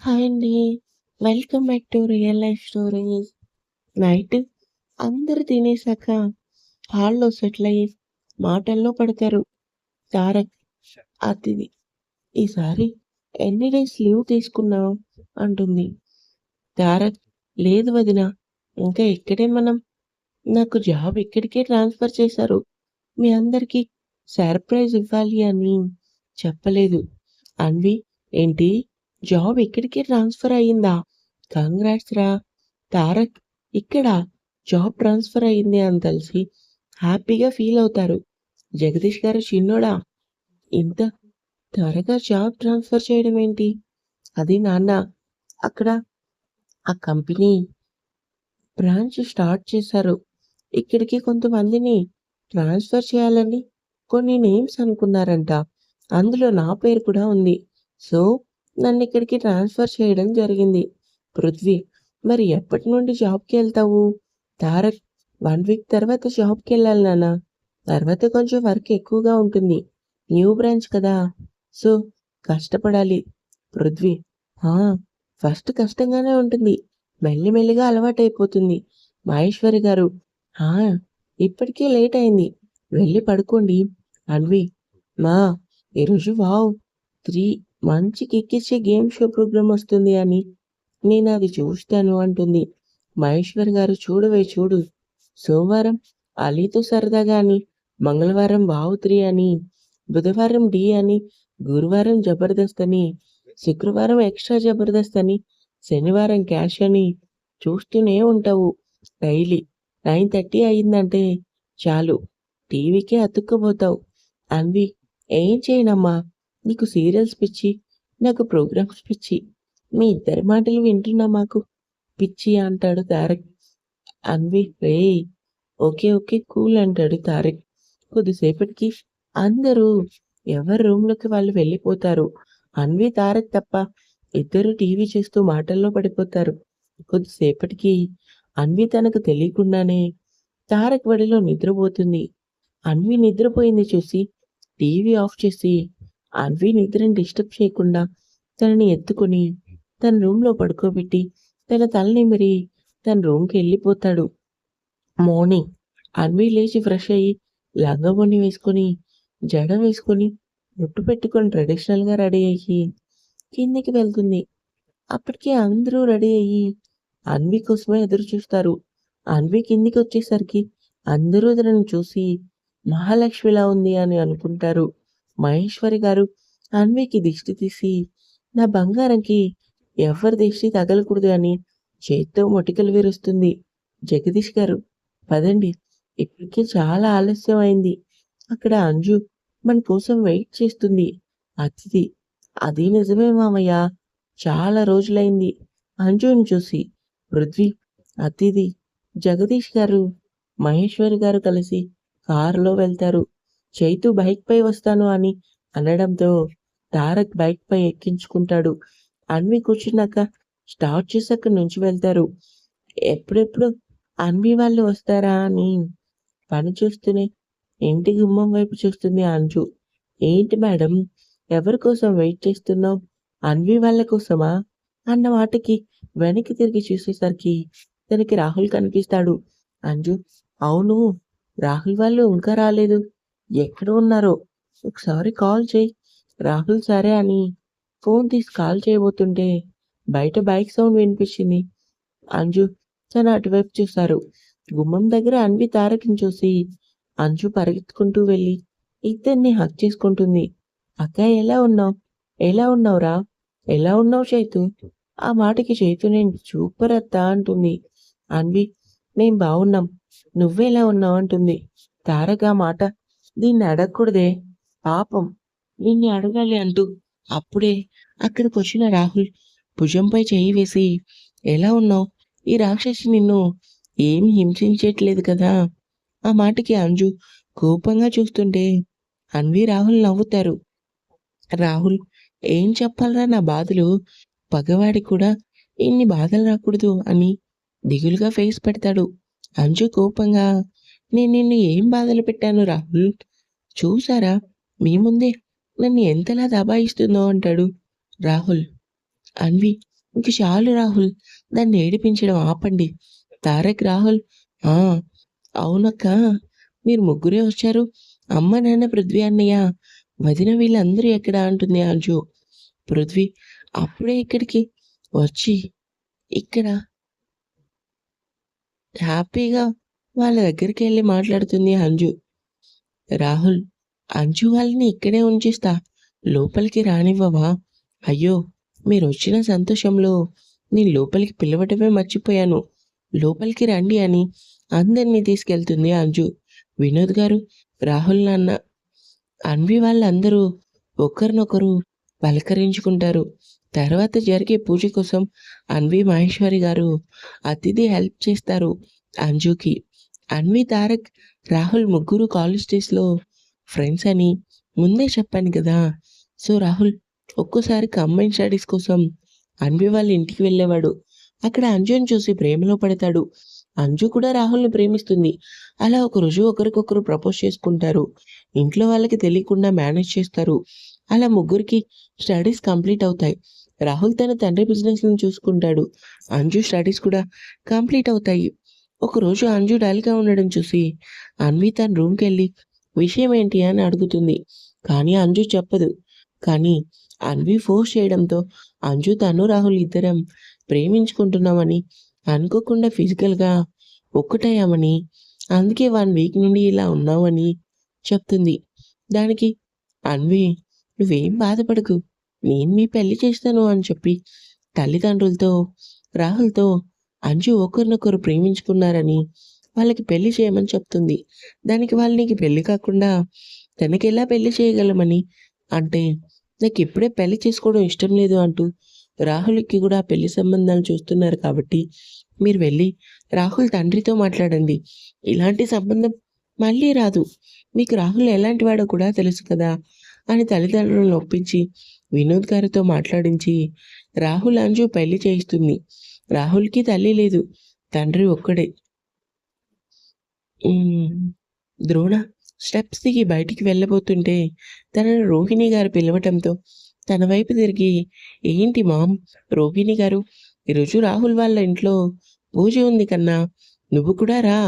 Hi అండి. Welcome back to real life stories. Night అందరూ తినేసాక హాల్‌లో సెటిల్ అయ్యి మాటల్లో పడతారు. తారక్, అతిథి ఈసారి ఎన్ని డేస్ లీవ్ తీసుకున్నావు? అంటుంది. తారక్ లేదు వదినా ఇంకా ఇక్కడే మనం. నాకు జాబ్ ఇక్కడికే ట్రాన్స్‌ఫర్ చేశారు. మీ అందరికీ సర్ప్రైజ్ ఇవ్వాలి అని చెప్పలేదు. అన్వి ఏంటి జాబ్ ఇక్కడికే ట్రాన్స్‌ఫర్ అయ్యిందా కంగ్రాట్స్ రా! తారక్ ఇక్కడ జాబ్ ట్రాన్స్‌ఫర్ అయ్యింది అని తెలిసి హ్యాపీగా ఫీల్ అవుతారు. జగదీష్ గారు చిన్నోడా? ఇంత త్వరగా జాబ్ ట్రాన్స్‌ఫర్ చేయడం ఏంటి? అది నాన్న అక్కడ ఆ కంపెనీ బ్రాంచ్ స్టార్ట్ చేశారు. ఇక్కడికి కొంతమందిని ట్రాన్స్‌ఫర్ చేయాలని కొన్ని నేమ్స్ అనుకున్నారంట. అందులో నా పేరు కూడా ఉంది. సో, నన్ను ఇక్కడికి ట్రాన్స్‌ఫర్ చేయడం జరిగింది. పృథ్వీ మరి ఎప్పటి నుండి జాబ్‌కి వెళ్తావు తారక్ వన్ వీక్ తర్వాత షాప్కి వెళ్ళాలి నాన్న. తర్వాత కొంచెం వర్క్ ఎక్కువగా ఉంటుంది. న్యూ బ్రాంచ్ కదా! సో, కష్టపడాలి. పృథ్వీ ఫస్ట్ కష్టంగానే ఉంటుంది. మెల్లి మెల్లిగా అలవాటైపోతుంది. మహేశ్వరి గారు ఇప్పటికే లేట్ అయింది. వెళ్ళి పడుకోండి. అన్వి మా ఈరోజు వావ్! త్రీ మంచి కిక్కిచ్చే గేమ్ షో ప్రోగ్రామ్ వస్తుంది అని నేను అది చూస్తాను అంటుంది. మహేశ్వర్ గారు చూడవే చూడు. సోమవారం అలీతో సరదాగా అని, మంగళవారం బావుత్రి అని, బుధవారం డి అని, గురువారం జబర్దస్త్ అని, శుక్రవారం ఎక్స్ట్రా జబర్దస్త్ అని, శనివారం క్యాష్ అని చూస్తూనే ఉంటావు. డైలీ 9:30 అయిందంటే చాలు టీవీకే అతుక్కుపోతావు. అన్వి ఏం చేయనమ్మా నీకు సీరియల్స్ పిచ్చి. నాకు ప్రోగ్రామ్స్ పిచ్చి. మీ ఇద్దరి మాటలు వింటున్నా మాకు పిచ్చి అంటాడు తారక్. అన్వి రే ఓకే ఓకే కూల్ అంటాడు తారక్. కొద్దిసేపటికి అందరూ ఎవరి రూమ్‌లోకి వాళ్ళు వెళ్ళిపోతారు. అన్వి, తారక్ తప్ప ఇద్దరు టీవీ చేస్తూ మాటల్లో పడిపోతారు. కొద్దిసేపటికి అన్వి తనకు తెలియకుండానే తారక్ వడిలో నిద్రపోతుంది. అన్వి నిద్రపోయింది చూసి టీవీ ఆఫ్ చేసి అన్వి నిద్రని డిస్టర్బ్ చేయకుండా తనని ఎత్తుకొని తన రూమ్‌లో పడుకోబెట్టి తన తల నిమిరి తన రూమ్‌కి వెళ్ళిపోతాడు మార్నింగ్ అన్వి లేచి ఫ్రెష్ అయ్యి లంగావోణి వేసుకొని, జడ వేసుకొని, ముట్టు పెట్టుకొని ట్రెడిషనల్‌గా రెడీ అయ్యి కిందకి వెళ్తుంది. అప్పటికే అందరూ రెడీ అయ్యి అన్వి కోసమే ఎదురు చూస్తారు. అన్వి కిందికొచ్చేసరికి అందరూ తనని చూసి మహాలక్ష్మిలా ఉంది అని అనుకుంటారు. మహేశ్వరి గారు అన్వికి దిష్టి తీసి నా బంగారంకి ఎవరి దిష్టి తగలకూడదు అని చేత్తో మొటికలు విరుస్తుంది. జగదీష్ గారు పదండి ఇప్పటికే చాలా ఆలస్యం అయింది. అక్కడ అంజు మన కోసం వెయిట్ చేస్తుంది. అతిథి అది నిజమే మామయ్య. చాలా రోజులైంది అంజుని చూసి. పృథ్వీ, అతిథి, జగదీష్ గారు, మహేశ్వరి గారు కలిసి కారులో వెళ్తారు. చైతు బైక్‌పై వస్తాను అని అనడంతో తారక్ బైక్‌పై ఎక్కించుకుంటాడు. అన్వి కూర్చున్నాక స్టార్ట్ చేశాక నుంచి వెళ్తారు. ఎప్పుడెప్పుడు అన్వి వాళ్ళు వస్తారా అని పని చూస్తూనే ఇంటి గుమ్మం వైపు చూస్తుంది అంజు. ఏంటి మేడం ఎవరి కోసం వెయిట్ చేస్తున్నావు? అన్వి వాళ్ళ కోసమా? అన్న మాటకి వెనక్కి తిరిగి చూసేసరికి తనకి రాహుల్ కనిపిస్తాడు. అంజు అవును రాహుల్ వాళ్ళు ఇంకా రాలేదు. ఎక్కడ ఉన్నారో ఒకసారి కాల్ చెయ్యి. రాహుల్ సరే అని ఫోన్ తీసి కాల్ చేయబోతుంటే బయట బైక్ సౌండ్ వినిపించింది. అంజు తను అటువైపు చూస్తారు. గుమ్మం దగ్గర అన్వి తారక్‌ని చూసి అంజు పరిగెత్తుకుంటూ వెళ్ళి ఇద్దరిని హక్ చేసుకుంటుంది. అక్క ఎలా ఉన్నావు? ఎలా ఉన్నావురా? ఎలా ఉన్నావు చైతు? ఆ మాటకి చైతు నేను సూపర్ అత్త అంటుంది. అన్వి మేం బాగున్నాం నువ్వెలా ఉన్నావు? అంటుంది. తారక్ ఆ మాట దీన్ని అడగకూడదే పాపం వీణ్ణి అడగాలి అంటూ అప్పుడే అక్కడికి వచ్చిన రాహుల్ భుజంపై చేయి వేసి ఎలా ఉన్నావు? ఈ రాక్షసి నిన్ను ఏమి హింసించట్లేదు కదా! ఆ మాటకి అంజు కోపంగా చూస్తుంటే అన్వి, రాహుల్ నవ్వుతారు. రాహుల్ ఏం చెప్పాలిరా నా బాధలు? పగవాడికి కూడా ఇన్ని బాధలు రాకూడదు అని దిగులుగా ఫేస్ పెడతాడు. అంజు కోపంగా నేను నిన్ను ఏం బాధలు పెట్టాను రాహుల్? చూసారా మీ ముందే నన్ను ఎంతలా దబాయిస్తుందో అంటాడు. రాహుల్. అన్వి ఇంక చాలు రాహుల్ దాన్ని ఏడిపించడం ఆపండి. తారక్ రాహుల్. ఆ అవునక్క మీరు ముగ్గురే వచ్చారు. అమ్మ నాన్న పృథ్వీ అన్నయ్య. వదిన వీళ్ళందరూ ఎక్కడ? అంటుంది అంజు. పృథ్వీ అప్పుడే ఇక్కడికి వచ్చి ఇక్కడ. హ్యాపీగా వాళ్ళ దగ్గరికి వెళ్ళి మాట్లాడుతుంది అంజు. రాహుల్ అంజు వాళ్ళని ఇక్కడే ఉంచిస్తా. లోపలికి రానివ్వవా? అయ్యో మీరు వచ్చిన సంతోషంలో నేను లోపలికి పిలవటమే మర్చిపోయాను. లోపలికి రండి అని అందరినీ తీసుకెళ్తుంది అంజు. వినోద్ గారు రాహుల్ నాన్న అన్వి వాళ్ళందరూ ఒకరినొకరు పలకరించుకుంటారు. తర్వాత జరిగే పూజ కోసం అన్వి మహేశ్వరి గారు అతిథి హెల్ప్ చేస్తారు అంజుకి. అన్వి తారక్ రాహుల్ ముగ్గురు కాలేజ్ డేస్లో ఫ్రెండ్స్ అని ముందే చెప్పాను కదా. సో రాహుల్ ఒక్కోసారి కంబైన్ స్టడీస్ కోసం అన్వి వాళ్ళ ఇంటికి వెళ్ళేవాడు. అక్కడ అంజుని చూసి ప్రేమలో పడతాడు. అంజు కూడా రాహుల్ని ప్రేమిస్తుంది. అలా ఒకరోజు ఒకరికొకరు ప్రపోజ్ చేసుకుంటారు. ఇంట్లో వాళ్ళకి తెలియకుండా మేనేజ్ చేస్తారు. అలా ముగ్గురికి స్టడీస్ కంప్లీట్ అవుతాయి. రాహుల్ తన తండ్రి బిజినెస్ని చూసుకుంటాడు. అంజు స్టడీస్ కూడా కంప్లీట్ అవుతాయి. ఒకరోజు అంజు డల్గా ఉండడం చూసి అన్వి తన రూమ్కి వెళ్ళి విషయం ఏంటి అని అడుగుతుంది. కానీ అంజు చెప్పదు. కానీ అన్వి ఫోర్స్ చేయడంతో అంజు తను రాహుల్ ఇద్దరం ప్రేమించుకుంటున్నామని అనుకోకుండా ఫిజికల్గా ఒక్కటయ్యామని అందుకే వన్ వీక్ నుండి ఇలా ఉన్నామని చెప్తుంది. దానికి అన్వి నువ్వేం బాధపడకు. నేను మీ పెళ్ళి చేస్తాను అని చెప్పి తల్లిదండ్రులతో రాహుల్తో అంజు ఒకరినొకరు ప్రేమించుకున్నారని వాళ్ళకి పెళ్ళి చేయమని చెప్తుంది. దానికి వాళ్ళు నీకు పెళ్ళి కాకుండా తనకి ఎలా పెళ్ళి చేయగలమని? అంటే నాకు ఇప్పుడే పెళ్ళి చేసుకోవడం ఇష్టం లేదు అంటూ రాహుల్కి కూడా పెళ్ళి సంబంధాలు చూస్తున్నారు కాబట్టి మీరు వెళ్ళి రాహుల్ తండ్రితో మాట్లాడండి. ఇలాంటి సంబంధం మళ్ళీ రాదు. మీకు రాహుల్ ఎలాంటి వాడో కూడా తెలుసు కదా అని తల్లిదండ్రులను ఒప్పించి వినోద్ గారితో మాట్లాడించి రాహుల్ అంజు పెళ్ళి చేయిస్తుంది. రాహుల్కి తల్లి లేదు. తండ్రి ఒక్కడే. ద్రోణ స్టెప్స్ దిగి బయటికి వెళ్ళబోతుంటే తనను రోహిణి గారు పిలవటంతో తన వైపు తిరిగి ఏంటి మామ్ రోహిణి గారు ఈరోజు రాహుల్ వాళ్ళ ఇంట్లో పూజ ఉంది కన్నా నువ్వు కూడా రా.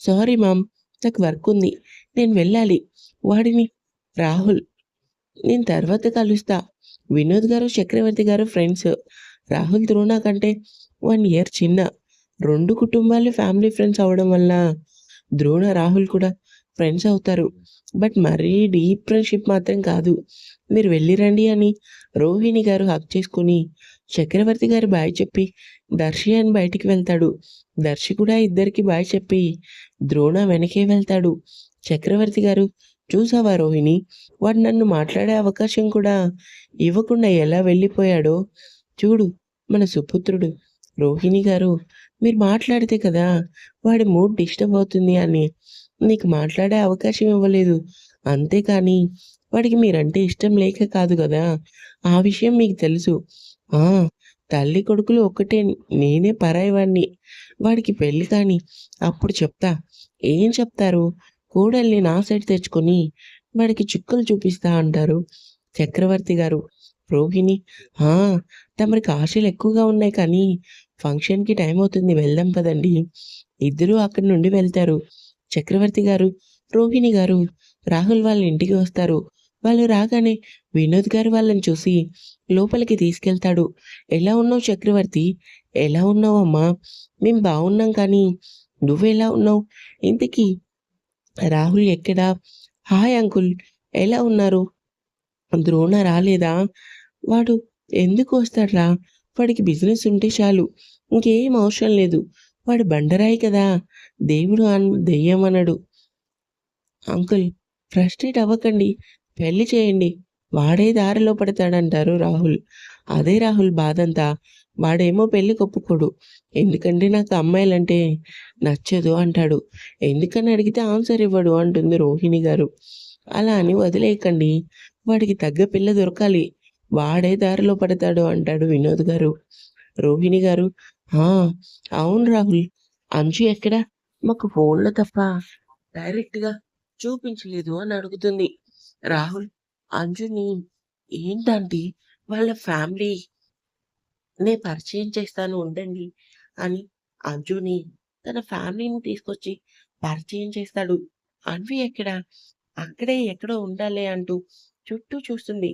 సారీ మామ్ నాకు వర్క్ ఉంది. నేను వెళ్ళాలి. వాడిని రాహుల్ నేను తర్వాత కలుస్తా. వినోద్ గారు చక్రవర్తి గారు ఫ్రెండ్స్ రాహుల్ ద్రోణ కంటే వన్ ఇయర్ చిన్న. రెండు కుటుంబాలు ఫ్యామిలీ ఫ్రెండ్స్ అవడం వల్ల ద్రోణ రాహుల్ కూడా ఫ్రెండ్స్ అవుతారు. బట్ మరీ డీప్ ఫ్రెండ్షిప్ మాత్రం కాదు. మీరు వెళ్ళిరండి అని రోహిణి గారు హక్ చేసుకుని చక్రవర్తి గారు బాయ్ చెప్పి దర్శి అని బయటికి వెళ్తాడు. దర్శి కూడా ఇద్దరికి బాయ్ చెప్పి ద్రోణ వెనకే వెళ్తాడు. చక్రవర్తి గారు చూసావా రోహిణి వాడు నన్ను మాట్లాడే అవకాశం కూడా ఇవ్వకుండా ఎలా వెళ్ళిపోయాడో? చూడు మన సుపుత్రుడు రోహిణి గారు మీరు మాట్లాడితే కదా వాడి మూడ్ డిస్టర్బ్ అవుతుంది అని. నీకు మాట్లాడే అవకాశం ఇవ్వలేదు. అంతేకాని వాడికి మీరంటే ఇష్టం లేక కాదు కదా. ఆ విషయం మీకు తెలుసు. ఆ తల్లి కొడుకులు ఒక్కటే నేనే పరాయివాణ్ణి. వాడికి పెళ్ళి కాని అప్పుడు చెప్తా. ఏం చెప్తారు? కోడల్ని నా సైడ్ తెచ్చుకొని వాడికి చుక్కలు చూపిస్తా అంటారు చక్రవర్తి గారు. రోహిణి ఆ తమరికి ఆశలు ఎక్కువగా ఉన్నాయి కానీ ఫంక్షన్కి టైం అవుతుంది వెళ్దాం పదండి. ఇద్దరూ అక్కడి నుండి వెళ్తారు. చక్రవర్తి గారు రోహిణి గారు రాహుల్ వాళ్ళ ఇంటికి వస్తారు. వాళ్ళు రాగానే వినోద్ గారు వాళ్ళని చూసి లోపలికి తీసుకెళ్తాడు. ఎలా ఉన్నావు చక్రవర్తి? ఎలా ఉన్నావమ్మా? మేము బాగున్నాం కానీ నువ్వెలా ఉన్నావు? ఇంతకీ రాహుల్ ఎక్కడా? హాయ్ అంకుల్ ఎలా ఉన్నారు? ద్రోణ రాలేదా? వాడు ఎందుకు వస్తాడ్రా? వాడికి బిజినెస్ ఉంటే చాలు. ఇంకేం అవసరం లేదు. వాడు బండరాయి కదా. దేవుడు అన్ దెయ్యం అనడు. అంకుల్ ఫ్రస్ట్రేట్ అవ్వకండి. పెళ్ళి చేయండి. వాడే దారిలో పడతాడంటారు రాహుల్. అదే రాహుల్ బాధంతా. వాడేమో పెళ్ళి ఒప్పుకోడు ఎందుకంటే నాకు అమ్మాయిలంటే నచ్చదు అంటాడు. ఎందుకని అడిగితే ఆన్సర్ ఇవ్వడు అంటుంది రోహిణి గారు. అలా అని వదిలేయకండి. వాడికి తగ్గ పిల్ల దొరకాలి. వాడే దారిలో పడతాడు అంటాడు వినోద్ గారు రోహిణి గారు "ఆ, అవును రాహుల్ అంజు ఎక్కడ మాకు ఫోన్లో తప్ప డైరెక్ట్గా చూపించలేదు అని అడుగుతుంది రాహుల్ అంజుని ఏంటంటే వాళ్ళ ఫ్యామిలీ నే పరిచయం చేస్తాను ఉండండి అని అంజుని తన ఫ్యామిలీని తీసుకొచ్చి పరిచయం చేస్తాడు. అన్వి ఎక్కడ? అక్కడే ఎక్కడో ఉండాలి అంటూ చుట్టూ చూస్తుంది.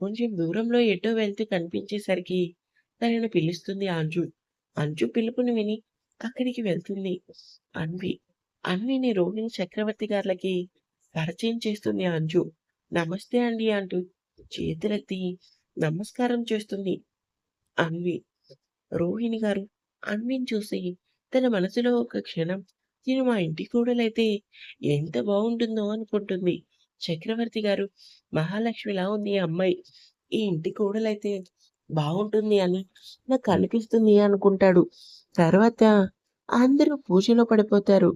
కొంచెం దూరంలో ఎటో వెళ్తూ కనిపించేసరికి తనను పిలుస్తుంది అంజు. అంజు పిలుపుని విని అక్కడికి వెళ్తుంది అన్వి. అన్విని రోహిణి చక్రవర్తి గారికి పరిచయం చేస్తుంది అంజు. నమస్తే అండి అంటూ చేతులెత్తి నమస్కారం చేస్తుంది అన్వి. రోహిణి గారు అన్విని చూసి తన మనసులో ఒక క్షణం నేను మా ఇంటి కూడలైతే ఎంత బాగుంటుందో అనుకుంటుంది. చక్రవర్తి గారు మహాలక్ష్మిలా ఉంది ఈ అమ్మాయి. ఈ ఇంటి కోడలైతే బాగుంటుంది అని నాకు కనిపిస్తుంది అనుకుంటాడు. తర్వాత అందరూ పూజలో పడిపోతారు.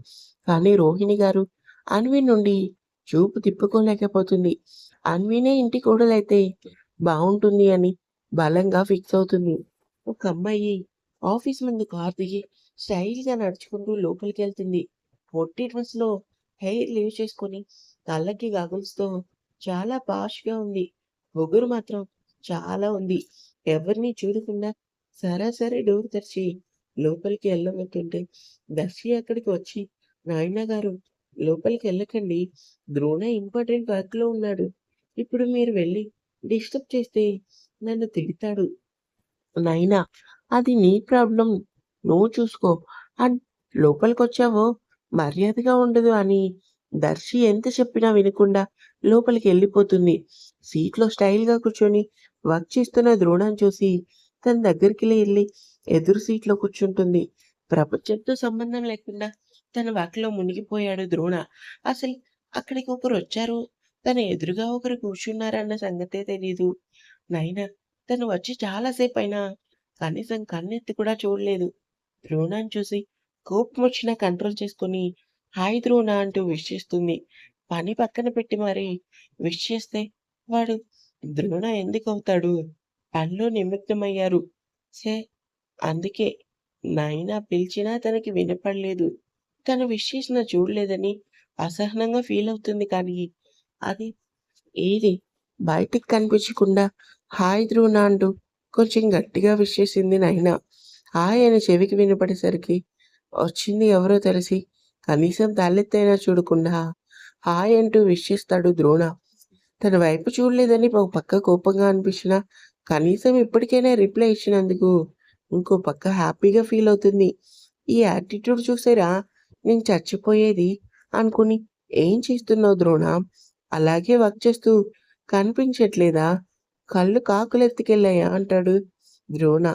కానీ రోహిణి గారు అన్వి నుండి చూపు తిప్పుకోలేకపోతుంది. అన్వినే ఇంటి కోడలైతే బాగుంటుంది అని బలంగా ఫిక్స్ అవుతుంది. ఒక అమ్మాయి ఆఫీస్ ముందు కార్ దిగి స్టైల్‌గా నడుచుకుంటూ లోపలికి వెళ్తుంది పొట్టి డ్రెస్‌లో హెయిర్ లీవ్ చేసుకొని, కళ్ళకి గాగుల్స్‌తో చాలా పాష్‌గా ఉంది. బొగురు మాత్రం చాలా ఉంది. ఎవరిని చూడకుండా సరాసరి డోర్ తెరిచి లోపలికి వెళ్ళబోతుంటే దర్శి అక్కడికి వచ్చి నాయనా గారు లోపలికి వెళ్ళకండి ద్రోణ ఇంపార్టెంట్ వర్క్‌లో ఉన్నాడు. ఇప్పుడు మీరు వెళ్ళి డిస్టర్బ్ చేస్తే నన్ను తిడతాడు. నాయనా అది నీ ప్రాబ్లం నువ్వు చూసుకో. అండ్ లోపలికొచ్చావో మర్యాదగా ఉండదు అని దర్శి ఎంత చెప్పినా వినకుండా లోపలికి వెళ్ళిపోతుంది సీట్‌లో స్టైల్‌గా కూర్చొని వర్క్ చేస్తున్న ద్రోణాన్ని చూసి తన దగ్గరికి వెళ్ళి ఎదురు సీట్‌లో కూర్చుంటుంది. ప్రపంచంతో సంబంధం లేకుండా తన వాకిలో మునిగిపోయాడు ద్రోణ. అసలు అక్కడికి ఒకరు వచ్చారు తన ఎదురుగా ఒకరు కూర్చున్నారన్న సంగతే తెలీదు. నాయనా తను వచ్చి చాలాసేపు అయినా కనీసం కన్నెత్తి కూడా చూడలేదు. ద్రోణాన్ని చూసి కోపమొచ్చినా కంట్రోల్ చేసుకొని హాయ్ ద్రోణ అంటూ విష్ చేస్తుంది. పని పక్కన పెట్టి మరి విష్ చేస్తే వాడు దృణ ఎందుకు అవుతాడు పనిలో నిమగ్నమయ్యారు. సే అందుకే నాయనా పిలిచినా తనకి వినపడలేదు. తను విష్ చేసినా చూడలేదని అసహనంగా ఫీల్ అవుతుంది కానీ అది ఏది బయటికి కనిపించకుండా హాయ్ ద్రోణ అంటూ కొంచెం గట్టిగా విష్ చేసింది నైనా. హాయ్ అని చెవికి వినపడేసరికి వచ్చింది ఎవరో తెలిసి కనీసం తలెత్తైనా చూడకుండా హాయ్ అంటూ విష్ చేస్తాడు ద్రోణ. తన వైపు చూడలేదని ఒక పక్క కోపంగా అనిపించినా కనీసం ఇప్పటికైనా రిప్లై ఇచ్చినందుకు ఇంకో పక్క హ్యాపీగా ఫీల్ అవుతుంది ఈ యాటిట్యూడ్ చూసారా నేను చచ్చిపోయేది అనుకుని ఏం చేస్తున్నావు ద్రోణ? అలాగే వర్క్ చేస్తూ కనిపించట్లేదా? కళ్ళు కాకులెత్తుకెళ్ళాయా అంటాడు ద్రోణ.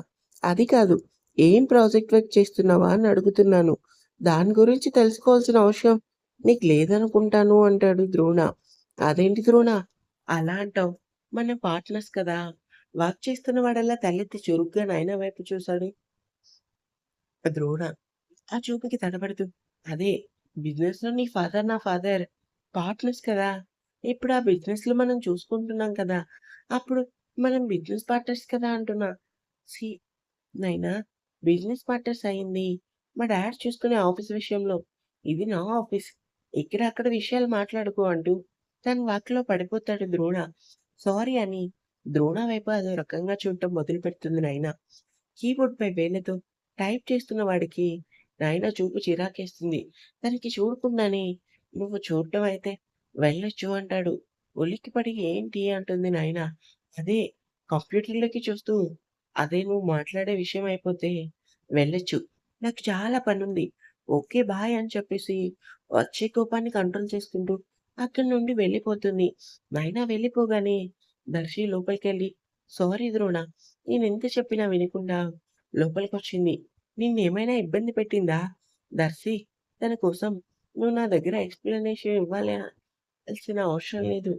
అది కాదు. ఏం ప్రాజెక్ట్ వర్క్ చేస్తున్నావా అని అడుగుతున్నాను. దాని గురించి తెలుసుకోవాల్సిన అవసరం నీకు లేదనుకుంటాను అంటాడు ద్రోణ. అదేంటి ద్రోణ అలా అంటావు? మనం పార్ట్నర్స్ కదా! వర్క్ చేస్తున్న వాడల్లా తలెత్తి చురుగ్గా నాయన వైపు చూశాడు. ద్రోణ ఆ చూపుకి తడబడుతూ అదే బిజినెస్‌లో నీ ఫాదర్ నా ఫాదర్ పార్ట్నర్స్ కదా! ఇప్పుడు ఆ బిజినెస్‌లో మనం చూసుకుంటున్నాం కదా! అప్పుడు మనం బిజినెస్ పార్ట్నర్స్ కదా అంటున్నా. సీ నైనా బిజినెస్ పార్ట్నర్స్ అయింది మా డాడ్ చూసుకునే ఆఫీస్ విషయంలో. ఇది నా ఆఫీస్. ఇక్కడ అక్కడ విషయాలు మాట్లాడుకో అంటూ తన వాకిలో పడిపోతాడు ద్రోణ. సారీ అని ద్రోణ వైపు అదో రకంగా చూడటం మొదలు పెడుతుంది నాయన కీబోర్డ్‌పై వేళ్ళతో టైప్ చేస్తున్న వాడికి నాయన చూపు చిరాకేస్తుంది. తనకి చూడకుండానే నువ్వు చూడటం అయితే వెళ్ళొచ్చు అంటాడు. ఒలికి పడి ఏంటి అంటుంది నాయన అదే కంప్యూటర్‌లోకి చూస్తూ అదే నువ్వు మాట్లాడే విషయం అయిపోతే వెళ్ళొచ్చు. నాకు చాలా పనుంది. ఓకే బాయ్ అని చెప్పేసి వచ్చే కోపాన్ని కంట్రోల్ చేసుకుంటూ అక్కడి నుండి వెళ్ళిపోతుంది. నైనా వెళ్ళిపోగానే దర్శి లోపలికెళ్ళి సారీ ద్రోణ ఎంత చెప్పినా వినకుండా లోపలికి వచ్చింది నిన్నేమైనా ఇబ్బంది పెట్టిందా? దర్శి తన కోసం నువ్వు నా దగ్గర ఎక్స్ప్లెనేషన్ ఇవ్వాల్సిన అవసరం లేదు.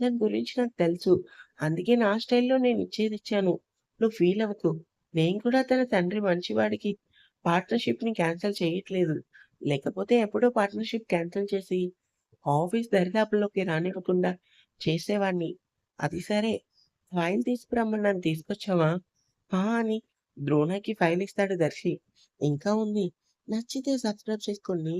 దాని గురించి నాకు తెలుసు. అందుకే నా స్టైల్‌లో నేను ఇచ్చేది ఇచ్చాను నువ్వు ఫీల్ అవ్వకు. నేను కూడా తన తండ్రి మంచివాడికి పార్ట్నర్‌షిప్‌ని క్యాన్సిల్ చేయట్లేదు. లేకపోతే ఎప్పుడో పార్ట్నర్‌షిప్ క్యాన్సిల్ చేసి ఆఫీస్ దరిదాపుల్లోకి రానివ్వకుండా చేసేవాడిని. అది సరే ఫైల్ తీసుకురమ్మన్నాను తీసుకొచ్చావా? ఆ! అని ద్రోణకి ఫైల్ ఇస్తాడు దర్శి. ఇంకా ఉంది. నచ్చితే సబ్స్క్రైబ్ చేసుకోండి.